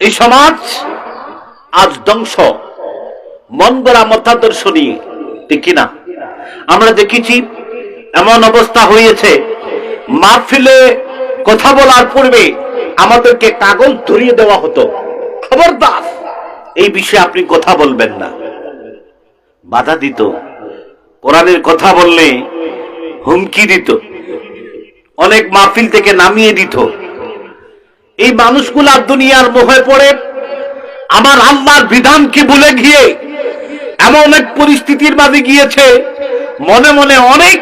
এই সমাজ আজ ধ্বংস। মন গড়া মতাদর্শ নিয়ে ঠিক কিনা আমরা দেখেছি, এমন অবস্থা হয়েছে। মাহফিলে কথা বলার পূর্বে আমাদেরকে কাগজ ধরিয়ে দেওয়া হতো। খবরদার, এই বিষয়ে আপনি কথা বলবেন না। বাধা দিত। কোরআনের কথা বললে হুমকি দিত। অনেক মাহফিল থেকে নামিয়ে দিত। এই মানুষগুলা দুনিয়ার মোহে পড়ে। আমার আল্লাহর বিধানকে ভুলে গিয়ে এমন এক পরিস্থিতির মাঝে গিয়েছে, মনে মনে অনেক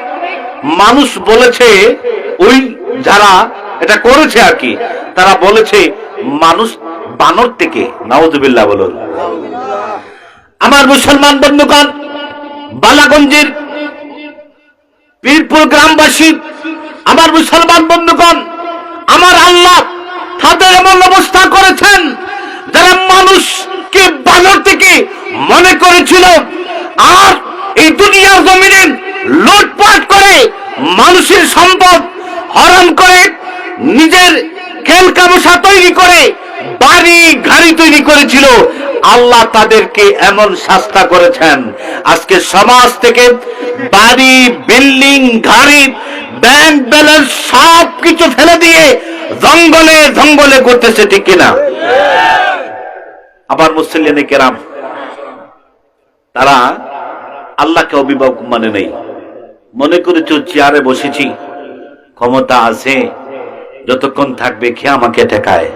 মানুষ বলেছে, ওই যারা এটা করেছে আর কি, তারা বলেছে, মানুষ বানর থেকে নওয়াজবিল্লাহ বলুন। আমার মুসলমান বন্ধুগণ, বালাগঞ্জের পীরপুর গ্রামবাসী, আমার মুসলমান বন্ধুগণ আমার আল্লাহ তাদের এমন অবস্থা করেছেন যারা মানুষকে বানর থেকে মনে করেছিল আর এই দুনিয়ার জমিনে লুটপাট করে মানুষের সম্পদ হরণ করে, নিজের খেল কামসা তৈরি করে, বাড়ি, গাড়ি তৈরি করেছিল। আল্লাহ তাদেরকে এমন শাস্তা করেছেন। আজকে সমাজ থেকে বাড়ি, বিল্ডিং, গাড়ি, ব্যাংক ব্যালেন্স সব কিছু ফেলে দিয়ে জঙ্গলে জঙ্গলে করতেছে ঠিক কিনা? আবার মুসলিয়ানে কেরাম তারা আল্লাহকে অভিভাবক মানে নেই। মনে করেছ চেয়ারে বসেছি। ক্ষমতা আছে, যতক্ষণ থাকবে খেয়ে আমাকে ঠেকায়।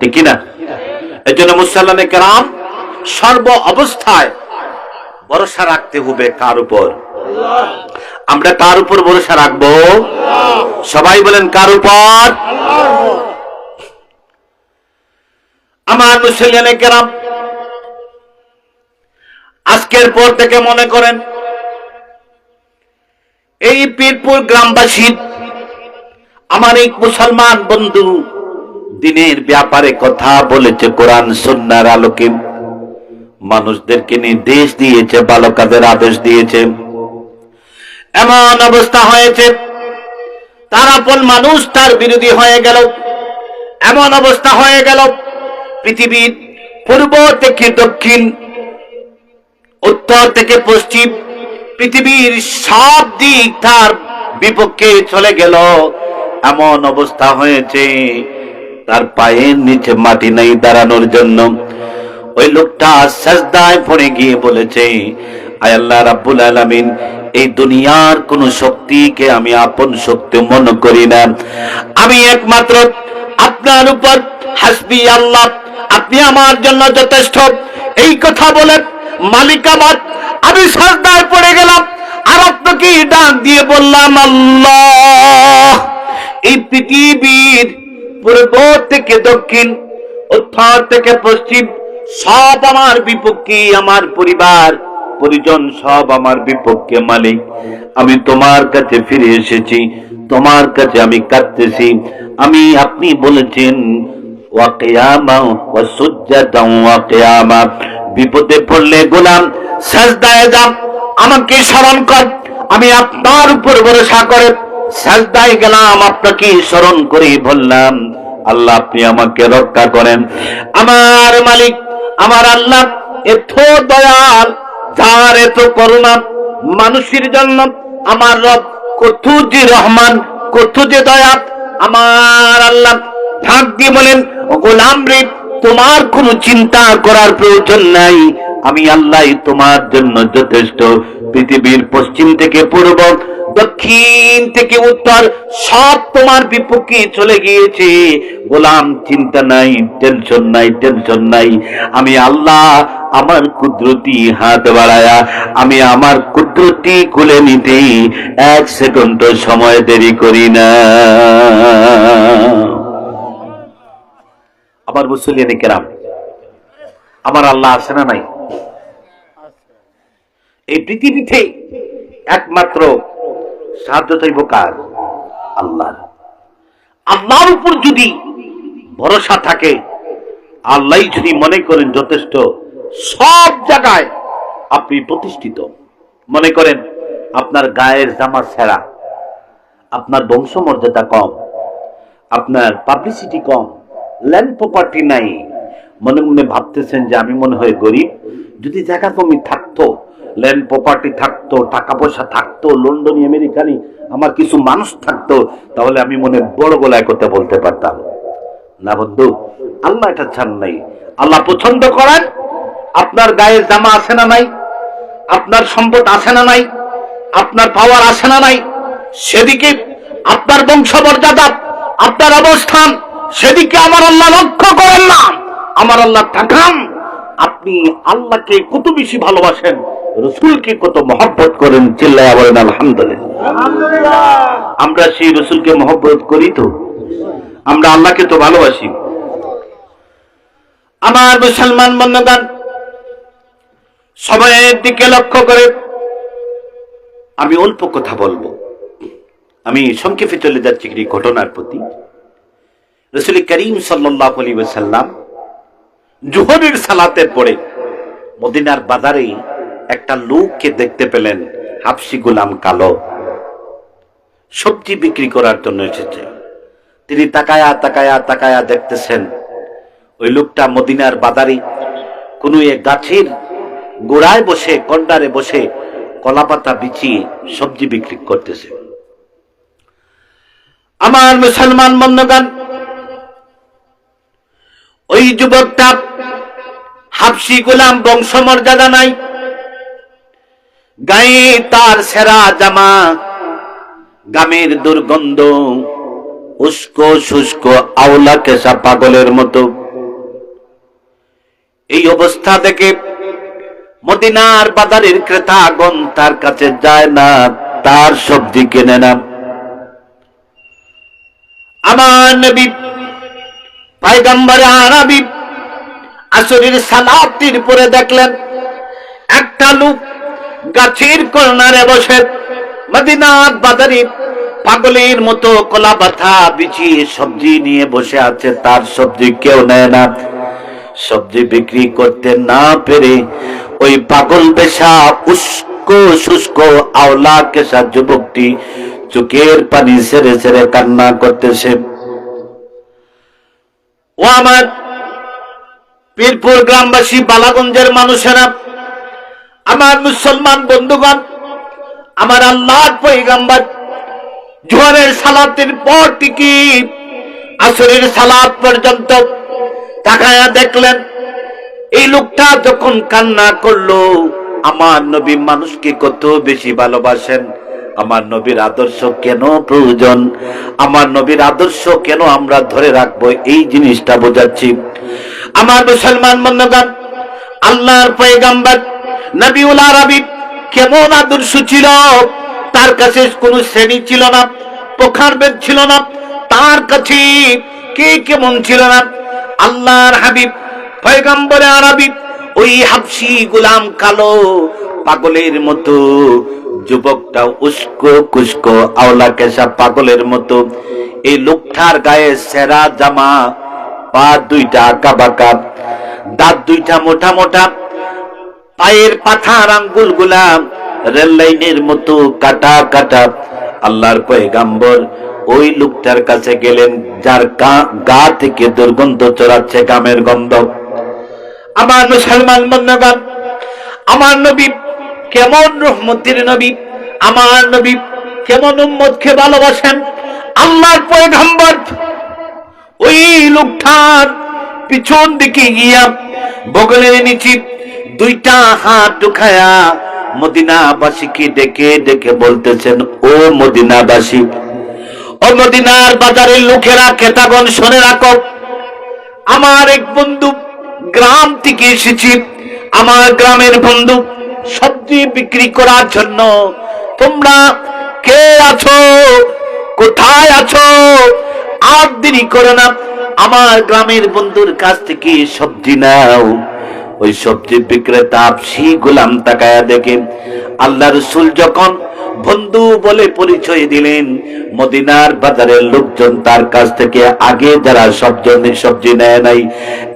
ঠিক কিনা? এই জন্য মুসল্লানে কেরাম সর্ব অবস্থায় ভরসা রাখতে হবে কার উপর? আমরা কার উপর ভরসা রাখব? সবাই বলেন কার উপর? আমার মুসলিয়ানে কেরাম আজকের পর থেকে মনে করেন, এই পীরপুর গ্রামবাসী, আমার এই মুসলমান বন্ধু, দিনের ব্যাপারে কথা বলেছে, কোরআন সন্ন্যার আলোকে। মানুষদেরকে নির্দেশ দিয়েছে, ভালো কাজের আদেশ দিয়েছে। এমন অবস্থা হয়েছে, তার আপন মানুষ তার বিরোধী হয়ে গেল। এমন অবস্থা হয়ে গেল, পৃথিবীর পূর্ব থেকে দক্ষিণ উত্তর থেকে পশ্চিম পৃথিবীর সব দিক তার বিপক্ষে চলে গেল। এমন অবস্থা হয়েছে, তার পায়ের নিচে মাটি নেই দাঁড়ানোর জন্য। ওই লোকটা সাজদায় পড়ে গিয়ে বলেছে, আয় আল্লাহ রাব্বুল আলামিন, এই দুনিয়ার কোন শক্তিকে আমি আপন শক্তি মনে করি না। আমি একমাত্র আপনার উপর হাসবি আল্লাহ। আপনি আমার জন্য যথেষ্ট। এই কথা বলে মালিক আমার, আমি সাজদায় পড়ে গেলাম, আর আপনাকে ডাক দিয়ে বললাম, আল্লাহ, এই পৃথিবীর পূর্ব থেকে দক্ষিণ, উত্তর থেকে পশ্চিম, সব আমার বিপক্ষে, আমার পরিবার, পরিজন সব আমার বিপক্ষে মালিক। আমি তোমার কাছে ফিরে এসেছি, তোমার কাছে আমি কাঁদতেছি। আমি, আপনি বলেছেন ওয়াকিয়ামা ওয়া সুজ্জাদান ওয়াকিয়ামা বিপদে পড়লে গোলাম সাজদায় যা আমাকে স্মরণ কর, আমি আপনার উপর ভরসা করে সাজদায় গেলাম, আপনাকে স্মরণ করে বললাম, আল্লাহ আপনি আমাকে রক্ষা করেন। আমার মালিক, আমার আল্লাহ, এত দয়াল, যার এত করুণা, মানুষের জন্য আমার রব কত যে রহমান, কত যে দয়া, আমার আল্লাহ ঢাক দিয়ে বলেন গোলাম রে তোমার কোনো চিন্তা করার প্রয়োজন নাই। আমি আল্লাহ তোমার জন্য যথেষ্ট। পৃথিবীর পশ্চিম থেকে পূর্ব, দক্ষিণ থেকে উত্তর, সব তোমার বিপক্ষে চলে গিয়েছে। গোলাম, চিন্তা নাই টেনশন নাই টেনশন নাই। আমি আল্লাহ আমার কুদরতি হাত বাড়ায়া, আমি আমার কুদরতি খুলে নিতে এক সেকেন্ড সময় দেরি করি না। আমার মুসলিয়ানি কেরাম। আমার আল্লাহ আছে না নাই? এই পৃথিবীতে একমাত্র সাহায্য চাইব কার? আল্লাহ। আল্লাহর উপর যদি ভরসা থাকে আল্লাহ যদি মনে করেন যথেষ্ট, সব জায়গায় আপনি প্রতিষ্ঠিত। মনে করেন আপনার গায়ের জামা ছেঁড়া আপনার বংশমর্যাদা কম, আপনার পাবলিসিটি কম ল্যান্ড প্রপার্টি নাই। মনে মনে ভাবতেছেন যে আমি মনে হয় গরিব। যদি জায়গা জমি থাকতো ল্যান্ড প্রপার্টি থাকতো, টাকা পয়সা থাকতো লন্ডনী আমেরিকানি আমার কিছু মানুষ থাকতো, তাহলে আমি মনে বড় গলায় কথা বলতে পারতাম। না বন্ধু, আল্লাহ এটা চান নাই। আল্লাহ পছন্দ করেন, আপনার গায়ে জামা আছে না নাই? আপনার সম্পদ আছে না নাই? আপনার পাওয়ার আছে না নাই? সেদিকে আপনার বংশমর্যাদা, আপনার অবস্থান সেদিকে আমার আল্লাহ লক্ষ্য করেন না। আমার আল্লাহ তাকান। আপনি আল্লাহকে কত বেশি ভালোবাসেন, রসুলকে কত মহব্বত করেন চিল্লায় বলেন, আলহামদুলিল্লাহ। আমরা সেই রসুলকে মহব্বত করি তো? আমরা আল্লাহকে তো ভালোবাসি। আমার মুসলমান বন্ধগান সময়ের দিকে লক্ষ্য করে। আমি অল্প কথা বলব। আমি সংক্ষেপে চলে যাচ্ছি ঘটনার প্রতি। রসুল করিম সাল্লাহ আলী সাল্লাম জুহরের সালাতের পরে মদিনার বাজারে একটা লোককে দেখতে পেলেন হাফসি গোলাম কালো। সবজি বিক্রি করার জন্য এসেছে। তিনি তাকায়া তাকায়া তাকায়া দেখতেছেন, ওই লোকটা মদিনার বাজারে কোনো এক গাছের গোড়ায় বসে, কন্ডারে বসে কলাপাতা বিছিয়ে সবজি বিক্রি করতেছে। আমার মুসলমান বন্ধগান ওই যুবকটা হাফসি গোলাম বংশমর্যাদা নাই। গায়ে তার সেরা জামা, গামের দুর্গন্ধ, উস্কো শুষ্ক আওলা কেসা পাগলের মতো। এই অবস্থা দেখে মদিনার বাজারের ক্রেতাগণ তার কাছে যায় না, তার সবজি কেনে না। আমার নবী পায়গাম্বরে আরবি আসরের সালাতির পরে দেখলেন, একটা লোক গাছের কর্নারে বসে মদিনার বাজারে পাগলের মতো কলা বাথা বিছিয়ে সবজি নিয়ে বসে আছে। তার সবজি কেউ নেয় না। সবজি বিক্রি করতে না পেরে ওই পাগল পেশা উস্কো শুষ্ক আওলা, কেশা যুবকটি চোখের পানি সেরে সেরে কান্না করতেছে। ও আমার পীরপুর গ্রামবাসী, বালাগঞ্জের মানুষেরা, আমার মুসলমান বন্ধুগণ, আমার আল্লাহর পৈগাম্বার জোয়ারের সালাতের পর থেকে আসরের সালাত পর্যন্ত তাকায়া দেখলেন, এই লোকটা যখন কান্না করল, আমার নবী মানুষকে কত বেশি ভালোবাসেন। আমার নবীর আদর্শ কেন প্রয়োজন? আমার নবীর আদর্শ কেন আমরা ধরে রাখব? এই জিনিসটা বোঝাচ্ছি। আমার মুসলমান বন্ধগান আল্লাহর পয়গাম্বার নবীউল আরবি কেমন আদর্শ ছিল? তার কাছে কোনো শ্রেণি ছিল না প্রখারভেদ ছিল না, তার কাছে কে কেমন ছিল না? আল্লাহর হাবিব, পয়গাম্বরে আরবি, ওই হাবসি গোলাম কালো পাগলের মতো যুবকটা উস্কো কুস্কো আওলা কেশা পাগলের মতো। এই লোকটার গায়ে সেরা জামা, পা দুইটা আঁকা বাঁকা দাঁত দুইটা মোটা মোটা, পায়ের পাথার আঙ্গুলগুলা রেল লাইনের মতো কাটা কাটা। আল্লাহর পয়গাম্বর ওই লোকটার কাছে গেলেন, যার গা- থেকে দুর্গন্ধ চড়াচ্ছে গামের গন্ধ। আমার মুসলমান বন্ধগান আমার নবী কেমন রহমতির নবী? আমার নবী কেমন উম্মতকে ভালোবাসেন? আল্লাহর পয়গাম্বর ওই লোকটার পিছন দিকে গিয়া বগলের নিচে দুইটা হাত ঢুকায়া মদিনাবাসীকে ডেকে ডেকে বলতেছেন, ও মদিনাবাসী, ও মদিনার বাজারের লোকেরা কেতাগণ শুনে রাখো। আমার এক বন্ধু গ্রাম থেকে এসেছি। আমার গ্রামের বন্ধু সবজি বিক্রি করার জন্য। তোমরা কে আছো? কোথায় আছো? আর দেরি করো না। আমার গ্রামের বন্ধুর কাছ থেকে সবজি নাও। ওই সবজি বিক্রেতা আপসি গোলাম তাকায়া দেখে আল্লাহ রসুল যখন বন্ধু বলে পরিচয় দিলেন মদিনার বাজারের লোকজন তার কাছ থেকে আগে যারা সবজন সবজি নেয় নাই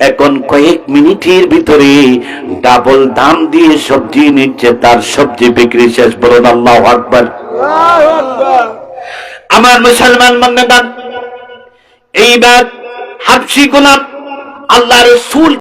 এখন কয়েক মিনিটের ভিতরে ডাবল দাম দিয়ে সবজি নিচ্ছে তার সবজি বিক্রি শেষ। বলুন আল্লাহ আকবার। আমার মুসলমান মন্দান এইবার হাফসি গোলাম আল্লাহ রসুল